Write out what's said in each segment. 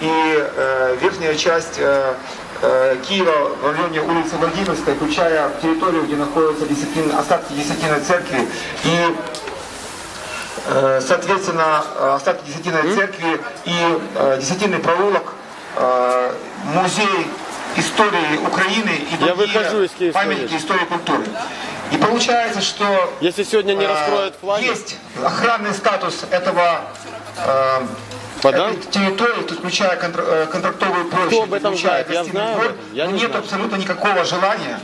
и э, верхняя часть э, э, Киева в районе улицы Владимирской, включая территорию, где находятся десятин- остатки десятиной церкви. И Э, Соответственно, остатки Десятиной церкви и э, Десятинный проулок, э, музей истории Украины и Я другие выхожу из Киевской памятники истории и культуры. И получается, что Если сегодня не э, раскроют флаги, есть охранный статус этого э, Подам? этой территории, то есть включая контр- э, контрактовую площадь, об этом включая знает? Я гостиный знаю двор. Я не нет знаю. абсолютно никакого желания,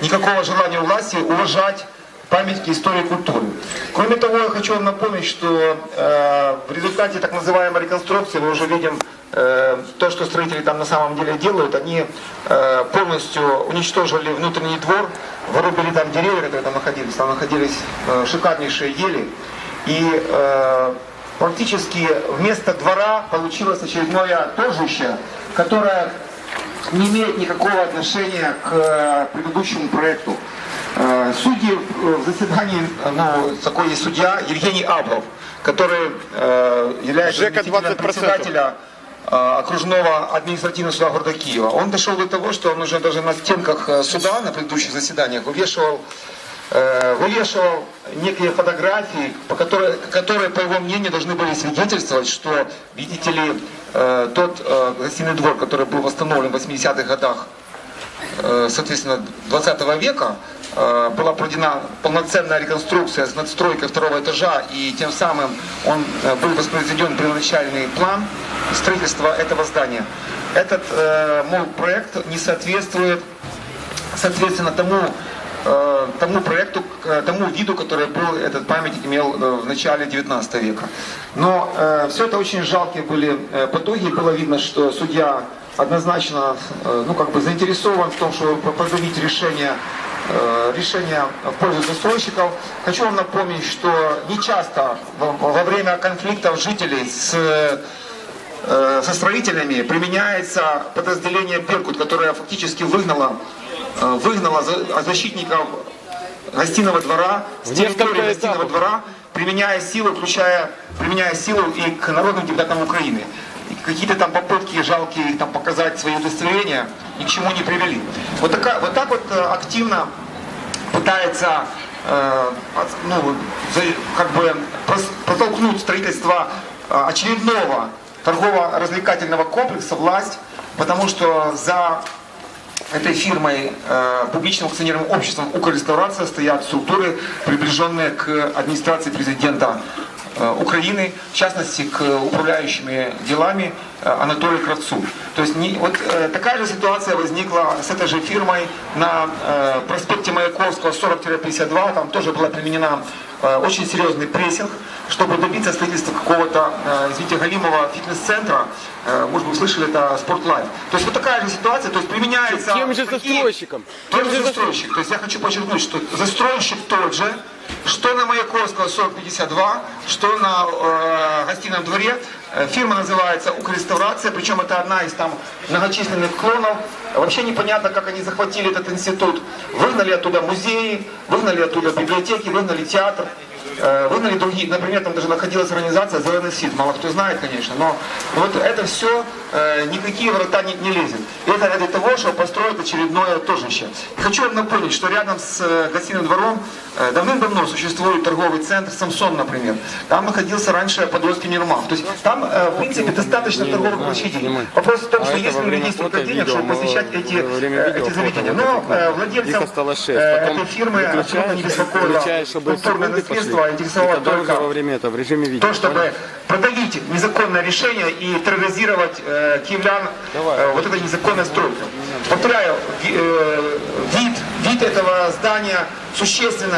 никакого желания власти уважать памятники истории и культуры. Кроме того, я хочу вам напомнить, что э, в результате так называемой реконструкции мы уже видим э, то, что строители там на самом деле делают. Они э, полностью уничтожили внутренний двор, вырубили там деревья, которые там находились. Там находились э, шикарнейшие ели. И э, практически вместо двора получилось очередное торжище, которое не имеет никакого отношения к э, предыдущему проекту. Э, Судьи в заседании, ну, такой есть судья Евгений Аблов, который э, является заместителем 20%. председателя окружного административного суда города Киева. Он дошел до того, что он уже даже на стенках суда на предыдущих заседаниях вывешивал вывешивал некие фотографии, по которые, которые, по его мнению, должны были свидетельствовать, что, видите ли, э, тот э, гостиный двор, который был восстановлен в 80-х годах, э, соответственно, 20 века, э, была проведена полноценная реконструкция с надстройкой второго этажа, и тем самым он э, был воспроизведен первоначальный план строительства этого здания. Этот э, мой проект не соответствует соответственно, тому, э, тому проекту, к тому виду, который был этот памятник имел э, в начале 19 века. Но все это очень жалкие были э, потуги. Было видно, что судья однозначно э, ну, как бы заинтересован в том, чтобы продавить решение э, решения в пользу застройщиков. Хочу вам напомнить, что не часто во время конфликтов жителей с э, со строителями применяется подразделение Беркут, которое фактически выгнало, э, выгнало за- защитников гостиного двора с территории гостиного двора, применяя силу, включая, применяя силу и к народным депутатам Украины. Какие-то там попытки жалкие там показать свои удостоверения ни к чему не привели. Вот, такая, вот так вот э, активно пытается э, ну, как бы протолкнуть строительство э, очередного торгово-развлекательного комплекса власть, потому что за этой фирмой, э, публичным акционерным обществом «Укрреставрация» стоят структуры, приближенные к администрации президента э, Украины, в частности, к управляющими делами э, Анатолию Кравцу. То есть не- вот э, такая же ситуация возникла с этой же фирмой на э, проспекте Маяковского 40-52, там тоже была применена очень серьезный прессинг, чтобы добиться строительства какого-то, э, извините, галимого фитнес-центра, Э, может быть, вы слышали, это Спортлайф. То есть вот такая же ситуация, то есть применяется... Тем же застройщиком. Тем Тем же же застройщик. То есть я хочу подчеркнуть, что застройщик тот же, что на Маяковского 4052, что на э, гостином дворе. Э, Фирма называется «Укрреставрация», причем это одна из там многочисленных клонов. Вообще непонятно, как они захватили этот институт. Выгнали оттуда музеи, выгнали оттуда библиотеки, выгнали театр. Э, Выгнали другие, например, там даже находилась организация «Зеленый Сид», мало кто знает, конечно, но вот это все, никакие врата не, не лезет. И это ради того, чтобы построить очередное торжище. Хочу вам напомнить, что рядом с э, гостиным двором э, давным-давно существует торговый центр «Самсон», например. Там находился раньше Подольский Нирмах. То есть там, э, в принципе, достаточно торговых площадей. Вопрос в том, А что это есть во ли у людей столько денег, чтобы посещать эти, э, эти заведения. Но э, владельцам э, этой фирмы абсолютно не беспокоило культурное наследство, И интересовало только во время этого, в режиме видео. то, чтобы продавить незаконное решение и терроризировать э, киевлян Давай. э, вот этой незаконной стройкой. Повторяю, э, вид, вид этого здания существенно